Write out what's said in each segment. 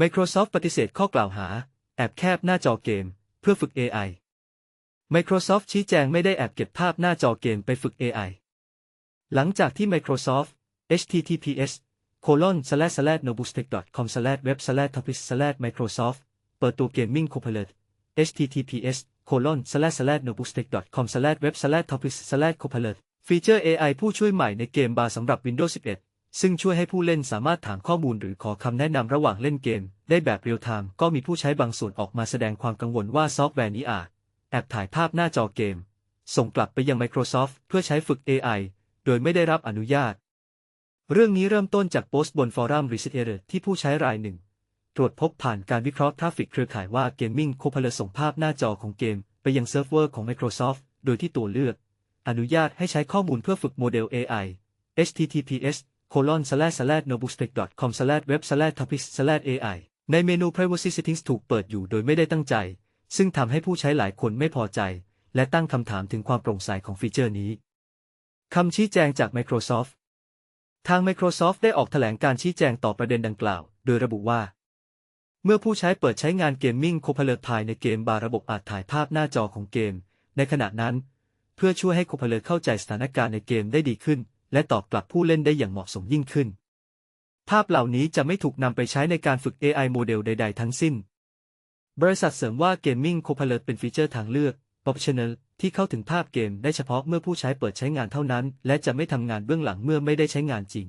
Microsoft ปฏิเสธข้อกล่าวหา แอบแคบหน้าจอเกม เพื่อฝึก AI Microsoft ชี้แจงไม่ได้แอบเก็บภาพหน้าจอเกมไปฝึก AI หลังจากที่ Microsoft https colon slash slash nobustech com slash web slash topics slash microsoft เปิดตัว Gaming Copilot https colon slash slash nobustech com slash web slash topics slash copilot ฟีเจอร์ AI ผู้ช่วยใหม่ในเกมบาร์สำหรับ Windows 11 ซึ่งช่วยให้ผู้เล่นสามารถถามข้อมูลหรือขอคำแนะนำระหว่างเล่นเกม ได้แบบเรียลไทม์ก็มีผู้ใช้บางส่วนออกมาแสดงความกังวลว่าซอฟต์แวร์นี้อาจแอบถ่ายภาพหน้าจอเกม ส่งกลับไปยัง Microsoft เพื่อใช้ฝึก AI โดยไม่ได้รับอนุญาต เรื่องนี้เริ่มต้นจากโพสต์บนฟอรัม Reddit ที่ผู้ใช้รายหนึ่ง ตรวจพบผ่านการวิเคราะห์ทราฟฟิกเครือข่ายว่า Gaming Copilot ส่งภาพหน้าจอของเกม ไปยังเซิร์ฟเวอร์ของ Microsoft โดยที่ตัวเลือก อนุญาตให้ใช้ข้อมูลเพื่อฝึกโมเดล AI https colon slash slash nobustech com slash web slash topics slash AI ในเมนู privacy settings ถูกเปิดอยู่โดยไม่ได้ตั้งใจ ซึ่งทำให้ผู้ใช้หลายคนไม่พอใจ และตั้งคำถามถึงความโปร่งใสของฟีเจอร์นี้คำชี้แจงจาก Microsoft ทาง Microsoft ได้ออกแถลงการชี้แจงต่อประเด็นดังกล่าว โดยระบุว่า เมื่อผู้ใช้เปิดใช้งาน Gaming Copilot ภายในเกมบาร์ระบบอาจถ่ายภาพหน้าจอของเกม ในขณะนั้น เพื่อช่วยให้ Copilot เข้าใจสถานการณ์ในเกมได้ดีขึ้น และตอบกลับผู้เล่นได้อย่างเหมาะสมยิ่งขึ้น ภาพเหล่านี้จะไม่ถูกนำไปใช้ในการฝึก AI โมเดลใด ๆ ทั้งสิ้น บริษัทเสริมว่า Gaming Copilot เป็นฟีเจอร์ทางเลือก optional ที่เข้าถึงภาพเกมได้เฉพาะเมื่อผู้ใช้เปิดใช้งานเท่านั้น และจะไม่ทำงานเบื้องหลังเมื่อไม่ได้ใช้งานจริง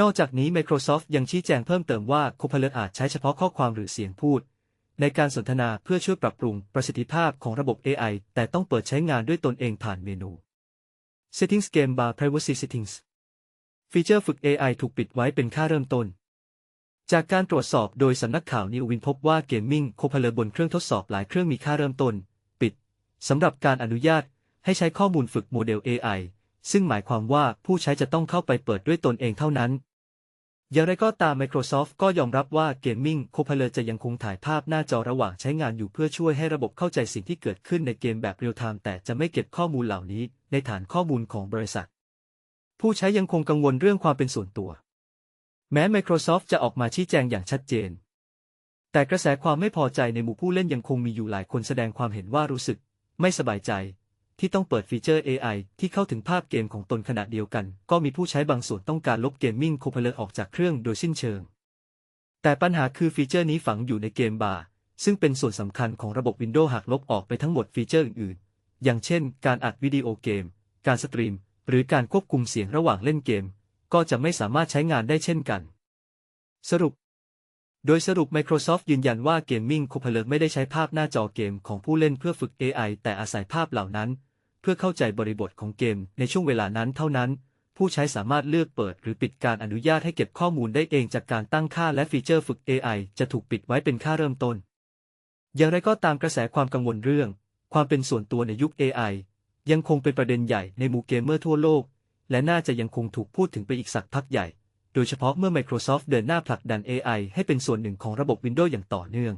นอกจากนี้ Microsoft ยังชี้แจงเพิ่มเติมว่า Copilot อาจใช้เฉพาะข้อความหรือเสียงพูด ในการสนทนาเพื่อช่วยปรับปรุงประสิทธิภาพของระบบ AI แต่ต้องเปิดใช้งานด้วยตนเองผ่านเมนู Settings Game Bar Privacy Settings ฟีเจอร์ฝึก AI ถูกปิดไว้เป็นค่าเริ่มต้น จากการตรวจสอบโดยสำนักข่าวนิววินพบว่า Gaming Copilot บนเครื่องทดสอบหลายเครื่องมีค่าเริ่มต้น ปิดสำหรับการอนุญาตให้ใช้ข้อมูลฝึกโมเดล AI ซึ่งหมายความว่าผู้ใช้จะต้องเข้าไปเปิดด้วยตนเองเท่านั้น อย่างไรก็ตาม Microsoft ก็ยอมรับว่า Gaming Copilot จะยังคงถ่ายภาพหน้าจอระหว่างใช้งานอยู่เพื่อช่วยให้ระบบเข้าใจสิ่งที่เกิดขึ้นในเกมแบบเรียลไทม์แต่จะไม่เก็บข้อมูลเหล่านี้ในฐานข้อมูลของบริษัท ผู้ใช้ยังคงกังวลเรื่องความเป็นส่วนตัว แม้ Microsoft จะออกมาชี้แจงอย่างชัดเจน แต่กระแสความไม่พอใจในหมู่ผู้เล่นยังคงมีอยู่หลายคนแสดงความเห็นว่ารู้สึก ไม่สบายใจ ที่ต้องเปิดฟีเจอร์ AI ที่เข้าถึงภาพเกมของตนขณะเดียวกัน ก็มีผู้ใช้บางส่วนต้องการลบ Gaming Copilot ออกจากเครื่องโดยสิ้นเชิง แต่ปัญหาคือฟีเจอร์นี้ฝังอยู่ในเกมบาร์ซึ่งเป็นส่วนสำคัญของระบบ Windows หากลบออกไปทั้งหมดฟีเจอร์อื่นๆ อย่างเช่น การอัดวิดีโอเกม การสตรีม หรือการควบคุมเสียงระหว่างเล่นเกม ก็จะไม่สามารถใช้งานได้เช่นกัน สรุป โดยสรุป Microsoft ยืนยันว่า Gaming Copilot ไม่ได้ใช้ภาพหน้าจอเกมของผู้เล่นเพื่อฝึก AI แต่อาศัยภาพเหล่านั้น พื่อเข้าใจบริบทของเกมในช่วงเวลานั้นเท่านั้น ผู้ใช้สามารถเลือกเปิดหรือปิดการอนุญาตให้เก็บข้อมูลได้เองจากการตั้งค่าและฟีเจอร์ฝึก AI จะถูกปิดไว้เป็นค่าเริ่มต้น อย่างไรก็ตามกระแสความกังวลเรื่อง ความเป็นส่วนตัวในยุค AI ยังคงเป็นประเด็นใหญ่ในหมู่เกมเมอร์ทั่วโลก และน่าจะยังคงถูกพูดถึงไปอีกสักพักใหญ่ โดยเฉพาะเมื่อ Microsoft เดินหน้าผลักดัน AI ให้เป็นส่วนหนึ่งของระบบ Windows อย่างต่อเนื่อง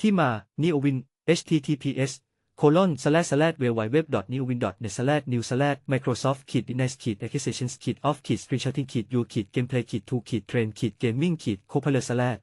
ที่มา Neowin https colon slash slash www newwin. net slash new slash microsoft ขีด business ขีด acquisitions ขีด off ขีด screenshotting ขีด u ขีด gameplay ขีด to ขีด train ขีด gaming ขีด copilot slash